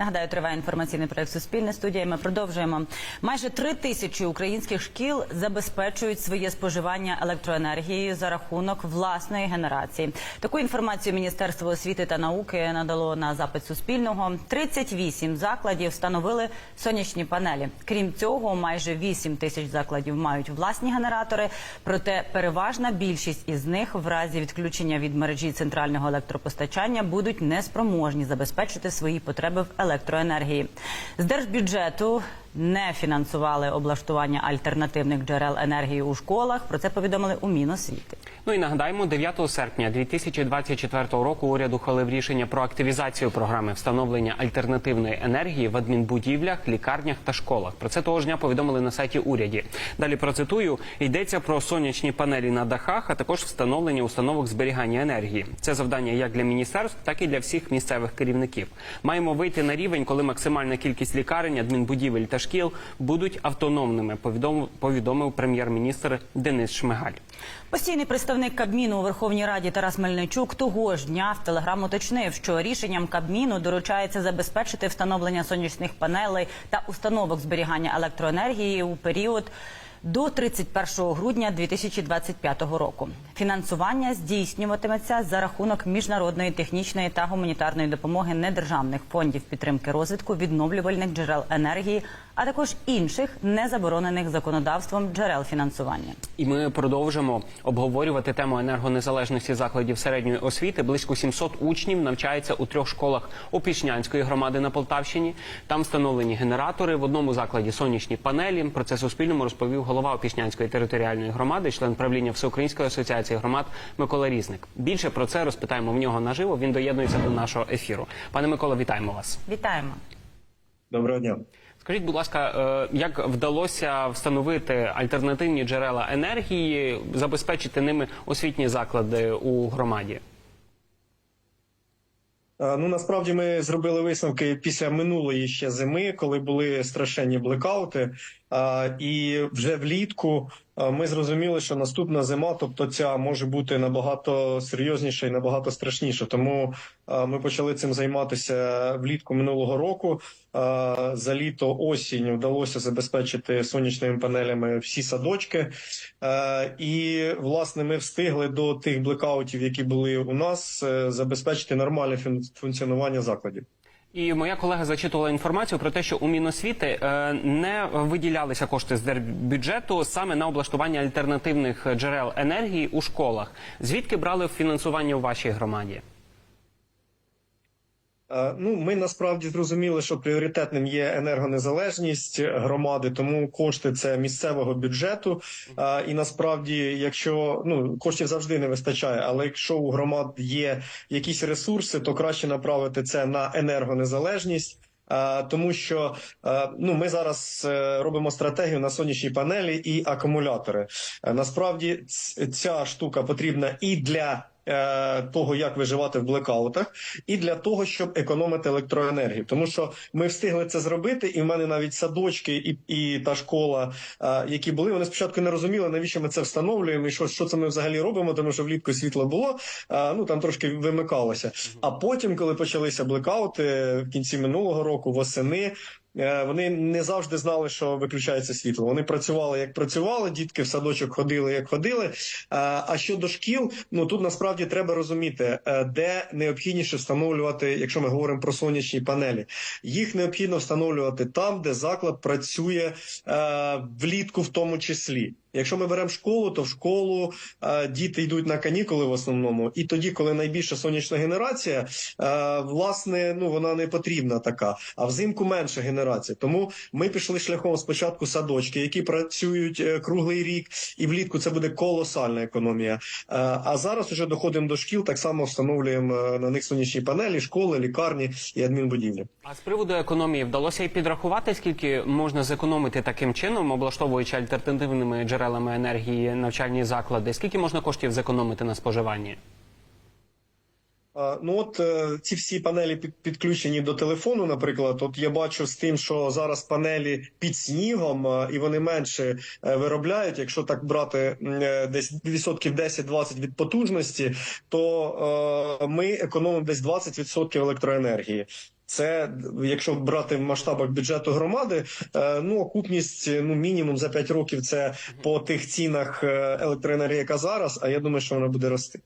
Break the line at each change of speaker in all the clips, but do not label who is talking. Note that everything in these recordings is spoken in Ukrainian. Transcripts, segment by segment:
Нагадаю, триває інформаційний проект Суспільне студія. Ми продовжуємо. Майже три тисячі українських шкіл забезпечують своє споживання електроенергією за рахунок власної генерації. Таку інформацію Міністерство освіти та науки надало на запит Суспільного. 38 закладів встановили сонячні панелі. Крім цього, майже 8 тисяч закладів мають власні генератори. Проте переважна більшість із них в разі відключення від мережі центрального електропостачання будуть неспроможні забезпечити свої потреби в електроенергії. З держбюджету не фінансували облаштування альтернативних джерел енергії у школах. Про це повідомили у Міносвіти.
Ну і нагадаємо, 9 серпня 2024 року уряд ухвалив рішення про активізацію програми встановлення альтернативної енергії в адмінбудівлях, лікарнях та школах. Про це того ж дня повідомили на сайті уряді. Далі процитую: йдеться про сонячні панелі на дахах, а також встановлення установок зберігання енергії. Це завдання як для міністерств, так і для всіх місцевих керівників. Маємо вийти на рівень, коли максимальна кількість лікарень, адмінбудівель та шкіл будуть автономними. Повідомив, повідомив прем'єр-міністр Денис Шмигаль.
Постійний представник Кабміну у Верховній Раді Тарас Мельничук того ж дня в телеграм уточнив, що рішенням Кабміну доручається забезпечити встановлення сонячних панелей та установок зберігання електроенергії у період. До 31 грудня 2025 року фінансування здійснюватиметься за рахунок міжнародної технічної та гуманітарної допомоги недержавних фондів підтримки розвитку відновлювальних джерел енергії, а також інших незаборонених законодавством джерел фінансування.
І ми продовжимо обговорювати тему енергонезалежності закладів середньої освіти. Близько 700 учнів навчаються у трьох школах Опішнянської громади на Полтавщині. Там встановлені генератори в одному закладі сонячні панелі. Про це Суспільному розповів голова Опішнянської територіальної громади, член правління Всеукраїнської асоціації громад Микола Різник. Більше про це розпитаємо в нього наживо. Він доєднується до нашого ефіру. Пане Микола, вітаємо вас.
Вітаємо.
Доброго дня.
Скажіть, будь ласка, е, як вдалося встановити альтернативні джерела енергії, забезпечити ними освітні заклади у громаді?
Ну насправді ми зробили висновки після минулої ще зими, коли були страшенні блекаути. І вже влітку ми зрозуміли, що наступна зима, тобто ця може бути набагато серйозніша і набагато страшніша. Тому ми почали цим займатися влітку минулого року. За літо осінь вдалося забезпечити сонячними панелями всі садочки. І власне ми встигли до тих блекаутів, які були у нас, е, забезпечити нормальне фун- функціонування закладів.
І моя колега зачитувала інформацію про те, що у Міносвіти е, не виділялися кошти з держбюджету саме на облаштування альтернативних джерел енергії у школах. Звідки брали фінансування у вашій громаді?
Е, Ну, ми насправді зрозуміли, що пріоритетним є енергонезалежність громади, тому кошти це місцевого бюджету. Е, І насправді, якщо ну коштів завжди не вистачає, але якщо у громад є якісь ресурси, то краще направити це на енергонезалежність. Е, Тому що ну ми зараз робимо стратегію на сонячні панелі і акумулятори. Насправді ця штука потрібна і для того, як виживати в блекаутах, і для того, щоб економити електроенергію. Тому що ми встигли це зробити, і в мене навіть садочки і, і та школа, е, які були, вони спочатку не розуміли, навіщо ми це встановлюємо, і що, що це ми взагалі робимо, тому що влітку світло було, е, ну там трошки вимикалося. А потім, коли почалися блекаути в кінці минулого року, восени. Е, Вони не завжди знали, що виключається світло. Вони працювали як працювали, дітки в садочок ходили як ходили. Е, А щодо шкіл, ну тут насправді треба розуміти, е, де необхідніше встановлювати, якщо ми говоримо про сонячні панелі. Їх необхідно встановлювати там, де заклад працює влітку, в тому числі. Якщо ми беремо школу, то в школу е, діти йдуть на канікули в основному, і тоді, коли найбільша сонячна генерація, е, власне, ну вона не потрібна така. А взимку менша генерація. Тому ми пішли шляхом спочатку садочки, які працюють е, круглий рік, і влітку це буде колосальна економія. Е, а зараз вже доходимо до шкіл, так само встановлюємо е, на них сонячні панелі, школи, лікарні і адмінбудівлі.
А з приводу економії вдалося і підрахувати, скільки можна зекономити таким чином, облаштовуючи альтернативними джерелами енергії навчальні заклади. Скільки можна коштів зекономити на споживанні?
Ну от е, ці всі панелі підключені до телефону. Наприклад, от я бачу з тим, що зараз панелі під снігом, е, і вони менше е, виробляють. Якщо так брати десь відсотків 10-20 від потужності, то ми економимо десь 20% електроенергії. Це якщо брати в масштабах бюджету громади, е, ну окупність ну мінімум за 5 років це по тих цінах е, електроенергії, яка зараз. А я думаю, що вона буде рости.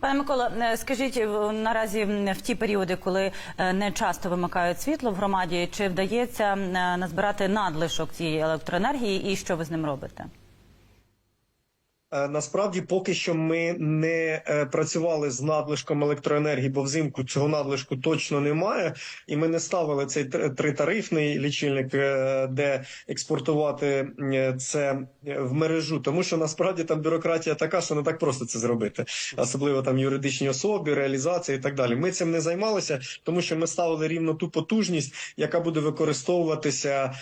Пане Микола, е, скажіть наразі в ті періоди, коли не часто вимикають світло в громаді, чи вдається назбирати надлишок цієї електроенергії, і що ви з ним робите?
Е, Насправді, поки що ми не е, працювали з надлишком електроенергії, бо взимку цього надлишку точно немає, і ми не ставили цей тр- тритарифний лічильник, е, де експортувати це в мережу, тому що насправді там бюрократія така, що не так просто це зробити, особливо там юридичні особи, реалізація і так далі. Ми цим не займалися, тому що ми ставили рівно ту потужність, яка буде використовуватися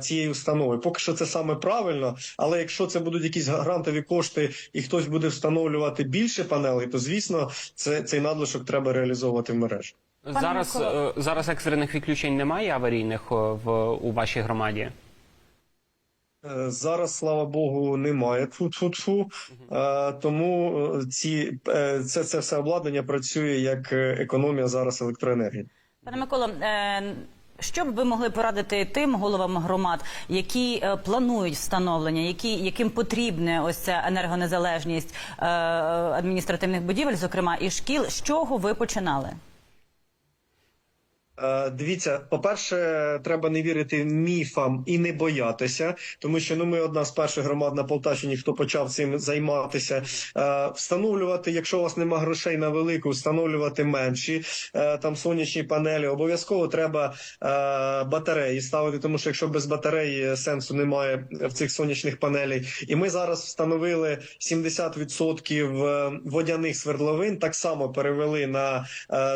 цією установою. Поки що це саме правильно, але якщо це будуть якісь грантові кошти, і хтось буде встановлювати більше панелей, то звісно, це цей надлишок треба реалізовувати в мережі.
Пане
Зараз
Микола.
е, зараз екстрених відключень немає аварійних е, в у вашій громаді.
Е, Зараз, слава Богу, немає тфу-тфу-тфу, тому ці це, це все обладнання працює як економія зараз електроенергії.
Пане Микола, е, що б ви могли порадити тим головам громад, які е, планують встановлення, які, яким потрібна ось ця енергонезалежність е, адміністративних будівель, зокрема і шкіл, з чого ви починали?
Е, Дивіться, по-перше, треба не вірити міфам і не боятися, тому що ну ми одна з перших громад на Полтавщині, хто почав цим займатися. Е, Встановлювати, якщо у вас нема грошей на велику, встановлювати менші е, там сонячні панелі. Обов'язково треба батареї ставити, тому що якщо без батареї сенсу немає в цих сонячних панелей. І ми зараз встановили 70% е, водяних свердловин, так само перевели на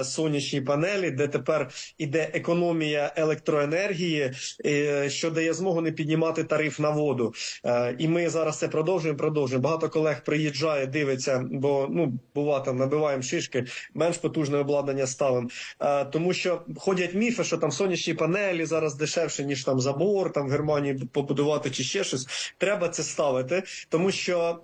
сонячні панелі, де тепер іде економія електроенергії, е, що дає змогу не піднімати тариф на воду. Е, І ми зараз це продовжуємо. Продовжуємо. Багато колег приїжджає, дивиться, бо ну бува там набиваємо шишки, менш потужне обладнання ставимо. Е, Тому що ходять міфи, що там сонячні панелі зараз дешевше ніж там забор, там в Германії побудувати чи ще щось. Треба це ставити, тому що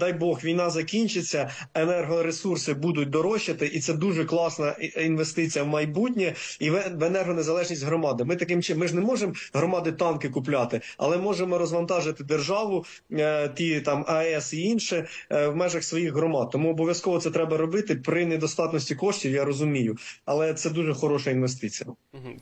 дай Бог війна закінчиться, енергоресурси будуть дорожчати, і це дуже класна інвестиція в майбутнє і в енергонезалежність громади. Ми таким чином, ми ж не можемо громади танки купляти, але можемо розвантажити державу, е, ті там АЕС і інше е, в межах своїх громад. Тому обов'язково це треба робити при недостатності коштів. Я розумію, але це дуже хороша інвестиція.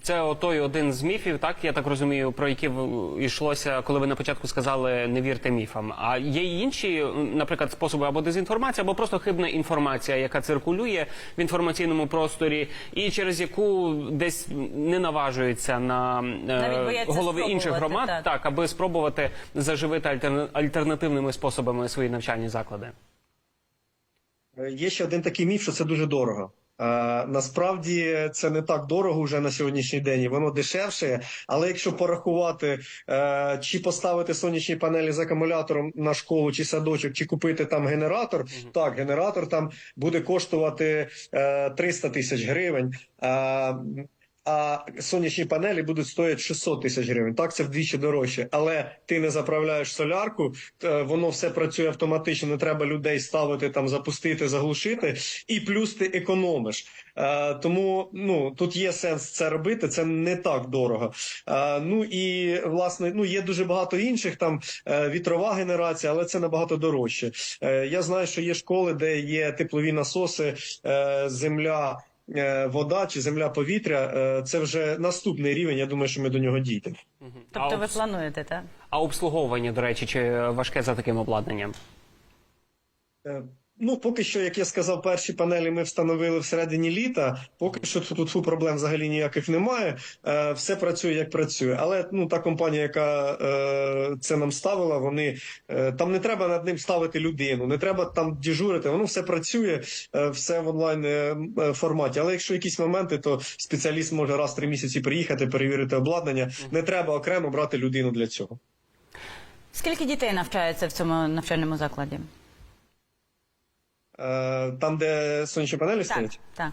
Це отой один з міфів, так я так розумію, про які йшлося, коли ви на початку сказали не вірте міфам. А є й інші, наприклад, способи або дезінформація, або просто хибна інформація, яка циркулює в інформаційному просторі, і через яку десь не наважуються на е, голови інших громад,
так.
аби спробувати заживити альтерна- альтернативними способами свої навчальні заклади.
Е, Є ще один такий міф, що це дуже дорого. Е, насправді це не так дорого вже на сьогоднішній день, і воно дешевше. Але якщо порахувати, е, чи поставити сонячні панелі з акумулятором на школу чи садочок, чи купити там генератор, так, генератор там буде коштувати е, 300 тисяч гривень. А сонячні панелі будуть стояти 600 тисяч гривень. Так, це вдвічі дорожче. Але ти не заправляєш солярку, е, воно все працює автоматично. Не треба людей ставити там, запустити, заглушити, і плюс ти економиш. Е, тому ну тут є сенс це робити. Це не так дорого. Е, ну і власне, ну є дуже багато інших там вітрова генерація, але це набагато дорожче. Я знаю, що є школи, де є теплові насоси, земля. Е, Вода чи земля повітря е, це вже наступний рівень. Я думаю, що ми до нього дійдемо.
Тобто ви плануєте, так?
а обслуговування, до речі, чи важке за таким обладнанням?
Ну, поки що, як я сказав, перші панелі ми встановили всередині літа. Поки що тут, тут проблем взагалі ніяких немає. Е, все працює як працює. Але ну та компанія, яка е, це нам ставила, вони е, там не треба над ним ставити людину, не треба там діжурити. Воно все працює, е, все в онлайн е, е, форматі. Але якщо якісь моменти, то спеціаліст може раз в три місяці приїхати, перевірити обладнання. Не треба окремо брати людину для цього.
Скільки дітей навчається в цьому навчальному закладі?
Е, там, де сонячні панелі
Так,
стоять.
так.
Е,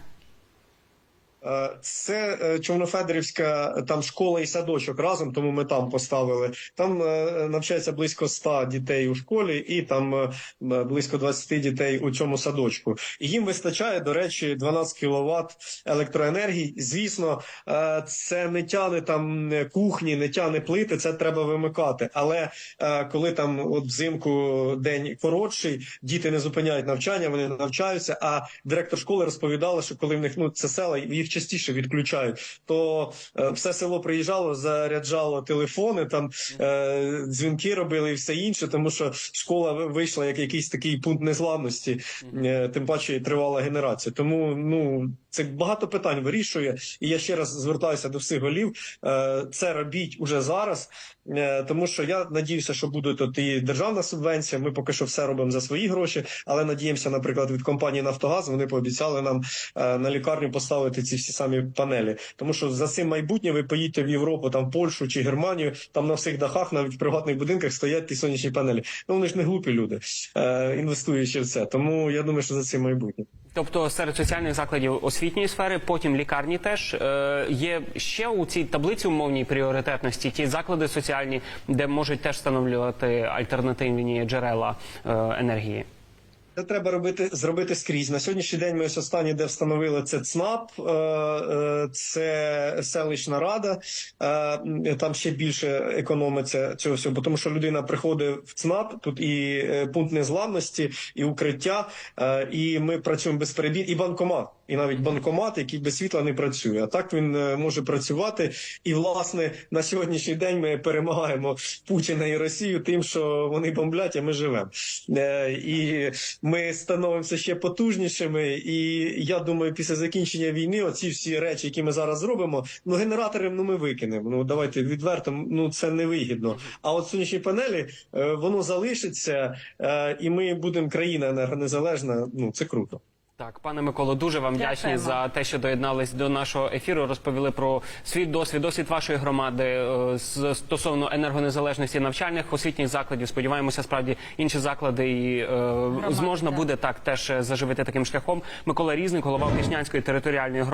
Це е, Човнофедерівська там школа і садочок разом, тому ми там поставили. Там е, навчається близько 100 дітей у школі, і там е, близько 20 дітей у цьому садочку. І їм вистачає, до речі, 12 кВт електроенергії. Звісно, е, це не тяне там е, кухні, не тяне плити, це треба вимикати. Але е, коли там от взимку день коротший, діти не зупиняють навчання, вони навчаються. А директор школи розповідала, що коли в них ну це села, їх частіше відключають, то е, все село приїжджало, заряджало телефони, там е, дзвінки робили і все інше, тому що школа вийшла як якийсь такий пункт незламності, е, тим паче тривала генерація. Тому ну це багато питань вирішує. І я ще раз звертаюся до всіх голів. Е, це робіть уже зараз. Е, Тому що я надіюся, що буде тут і державна субвенція. Ми поки що все робимо за свої гроші, але надіємося, наприклад, від компанії Нафтогаз вони пообіцяли нам е, на лікарню поставити ці всі самі панелі. Тому що за цим майбутнє ви поїдете в Європу, там в Польщу чи Германію, там на всіх дахах, навіть в приватних будинках стоять ті сонячні панелі. Ну вони ж не глупі люди, е, інвестуючи в це. Тому я думаю, що за цим майбутнє.
Тобто серед соціальних закладів освітньої сфери, потім лікарні теж е, є ще у цій таблиці умовній пріоритетності ті заклади соціальні, де можуть теж встановлювати альтернативні джерела е, енергії.
Це треба робити зробити скрізь. На сьогоднішній день ми ось останні, де встановили це ЦНАП, е, е, це селищна рада. Е, Там ще більше економиться цього всього, тому що людина приходить в ЦНАП, тут і пункт незламності, і укриття, і ми працюємо без перебір, і банкомат. І навіть банкомат, який без світла не працює. А так він е, може працювати. І власне на сьогоднішній день ми перемагаємо Путіна і Росію тим, що вони бомблять, а ми живемо. Е, І ми становимося ще потужнішими. І я думаю, після закінчення війни, оці всі речі, які ми зараз зробимо, ну генератори ну ми викинемо. Ну давайте відверто, ну це невигідно. А от сонячні панелі е, воно залишиться, і ми будемо країна енергонезалежна. Ну це круто.
Так, пане Миколо, дуже вам вдячні за те, що доєднались до нашого ефіру. Розповіли про свій досвід, досвід вашої громади е, стосовно енергонезалежності навчальних освітніх закладів. Сподіваємося, справді інші заклади і е, зможна
так.
буде так теж е, заживити таким шляхом. Микола Різник, голова Пішнянської територіальної громади.